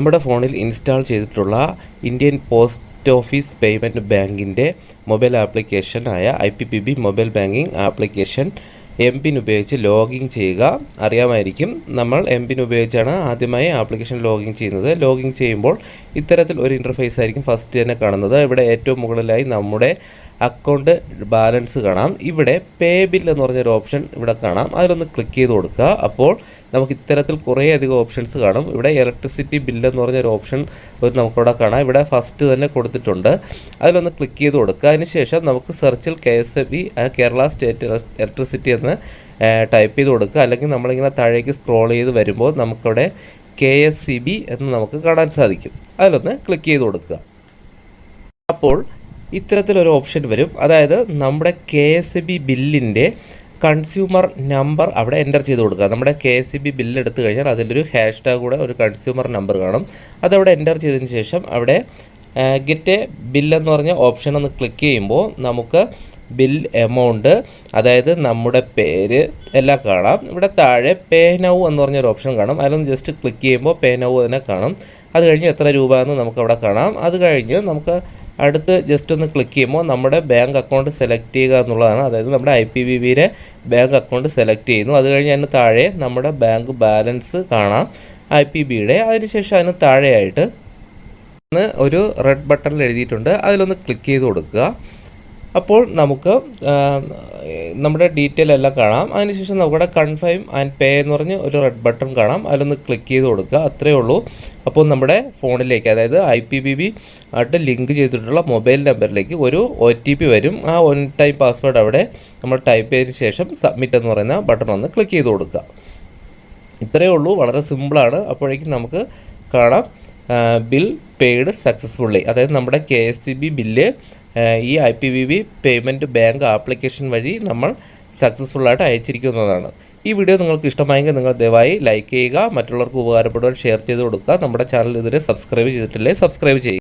നമ്മുടെ ഫോണിൽ ഇൻസ്റ്റാൾ ചെയ്തിട്ടുള്ള ഇന്ത്യൻ പോസ്റ്റ് ഓഫീസ് പേയ്മെന്റ് ബാങ്കിന്റെ mobile ആപ്ലിക്കേഷനായ I P P B mobile banking application MPIN ഉപയോഗിച്ച് ലോഗിൻ ചെയ്യുക അറിയാമായിരിക്കും. നമ്മൾ എം പിൻ ഉപയോഗിച്ചാണ് ആദ്യമായി ആപ്ലിക്കേഷൻ ലോഗിൻ ചെയ്യുന്നത്. ലോഗിൻ ചെയ്യുമ്പോൾ ഇത്തരത്തിൽ ഒരു ഇന്റർഫേസ് ആയിരിക്കും ഫസ്റ്റ് തന്നെ കാണുന്നത്. ഇവിടെ ഏറ്റവും മുകളിലായി നമ്മുടെ അക്കൗണ്ട് ബാലൻസ് കാണാം. ഇവിടെ പേ ബിൽ എന്ന് പറഞ്ഞൊരു ഓപ്ഷൻ ഇവിടെ കാണാം. അതിലൊന്ന് ക്ലിക്ക് ചെയ്ത് കൊടുക്കുക. അപ്പോൾ നമുക്ക് ഇത്തരത്തിൽ കുറേയധികം ഓപ്ഷൻസ് കാണും. ഇവിടെ ഇലക്ട്രിസിറ്റി ബില്ല് എന്ന് പറഞ്ഞൊരു ഓപ്ഷൻ ഒരു നമുക്കിവിടെ കാണാം. ഇവിടെ ഫസ്റ്റ് തന്നെ കൊടുത്തിട്ടുണ്ട്. അതിലൊന്ന് ക്ലിക്ക് ചെയ്ത് കൊടുക്കുക. അതിനുശേഷം നമുക്ക് സെർച്ചിൽ K S E B Kerala state electricity എന്ന് ടൈപ്പ് ചെയ്ത് കൊടുക്കുക. അല്ലെങ്കിൽ നമ്മളിങ്ങനെ താഴേക്ക് സ്ക്രോൾ ചെയ്ത് വരുമ്പോൾ നമുക്കവിടെ കെ എസ് സി ബി എന്ന് നമുക്ക് കാണാൻ സാധിക്കും. അതിലൊന്ന് ക്ലിക്ക് ചെയ്ത് കൊടുക്കുക. അപ്പോൾ ഇത്തരത്തിലൊരു ഓപ്ഷൻ വരും. അതായത് നമ്മുടെ കെ എസ് ബി ബില്ലിന്റെ കൺസ്യൂമർ നമ്പർ അവിടെ എന്റർ ചെയ്ത് കൊടുക്കുക. നമ്മുടെ കെ എസ് ബി ബില്ല് എടുത്തു കഴിഞ്ഞാൽ അതിലൊരു ഹാഷ് ടാഗ് കൂടെ ഒരു കൺസ്യൂമർ നമ്പർ കാണും. അതവിടെ എന്റർ ചെയ്തതിന് ശേഷം അവിടെ ഗെറ്റ് എ ബില്ലെന്ന് പറഞ്ഞ ഓപ്ഷൻ ഒന്ന് ക്ലിക്ക് ചെയ്യുമ്പോൾ നമുക്ക് ബിൽ എമൗണ്ട് അതായത് നമ്മുടെ പേര് എല്ലാം കാണാം. ഇവിടെ താഴെ പേ നൗ എന്ന് പറഞ്ഞൊരു ഓപ്ഷൻ കാണും. അതിലൊന്ന് ജസ്റ്റ് ക്ലിക്ക് ചെയ്യുമ്പോൾ പേ നൗ തന്നെ കാണും. അത് കഴിഞ്ഞ് എത്ര രൂപ എന്ന് നമുക്കവിടെ കാണാം. അത് കഴിഞ്ഞ് നമുക്ക് അടുത്ത് ജസ്റ്റ് ഒന്ന് ക്ലിക്ക് ചെയ്യുമ്പോൾ നമ്മുടെ ബാങ്ക് അക്കൗണ്ട് സെലക്ട് ചെയ്യുക എന്നുള്ളതാണ്. അതായത് നമ്മുടെ I P bank account select ചെയ്യുന്നു. അത് കഴിഞ്ഞ് അതിന് താഴെ നമ്മുടെ ബാങ്ക് ബാലൻസ് കാണാം. ഐ പി ബിയുടെ അതിനുശേഷം അതിന് താഴെയായിട്ട് ഒരു റെഡ് ബട്ടണിൽ എഴുതിയിട്ടുണ്ട്. അതിലൊന്ന് ക്ലിക്ക് ചെയ്ത് കൊടുക്കുക. അപ്പോൾ നമുക്ക് നമ്മുടെ ഡീറ്റെയിൽ എല്ലാം കാണാം. അതിനുശേഷം നമുക്കിവിടെ കൺഫേം ആൻഡ് പേ എന്ന് പറഞ്ഞ് ഒരു റെഡ് ബട്ടൺ കാണാം. അതിലൊന്ന് ക്ലിക്ക് ചെയ്ത് കൊടുക്കുക. അത്രയേ ഉള്ളൂ. അപ്പോൾ നമ്മുടെ ഫോണിലേക്ക് അതായത് ഐ പി ബി ബി ആയിട്ട് ലിങ്ക് ചെയ്തിട്ടുള്ള മൊബൈൽ നമ്പറിലേക്ക് ഒരു ഒ ടി പി വരും. ആ വൺ ടൈം പാസ്വേഡ് അവിടെ നമ്മൾ ടൈപ്പ് ചെയ്തതിന് ശേഷം സബ്മിറ്റ് എന്ന് പറയുന്ന ബട്ടൺ ഒന്ന് ക്ലിക്ക് ചെയ്ത് കൊടുക്കുക. ഇത്രയേ ഉള്ളൂ. വളരെ സിമ്പിളാണ് അപ്പോഴേക്കും നമുക്ക് കാണാം. ബിൽ പെയ്ഡ് സക്സസ്ഫുള്ളി അതായത് നമ്മുടെ K S C B bill ഈ I P V B payment bank application വഴി നമ്മൾ സക്സസ്ഫുള്ളായിട്ട് അയച്ചിരിക്കുന്നതാണ്. ഈ വീഡിയോ നിങ്ങൾക്ക് ഇഷ്ടമായെങ്കിൽ നിങ്ങൾ ദയവായി ലൈക്ക് ചെയ്യുക മറ്റുള്ളവർക്ക് ഉപകാരപ്പെടുവാൻ ഷെയർ ചെയ്ത് കൊടുക്കുക. നമ്മുടെ ചാനൽ ഇതുവരെ സബ്സ്ക്രൈബ് ചെയ്തിട്ടില്ലേ? സബ്സ്ക്രൈബ് ചെയ്യുക.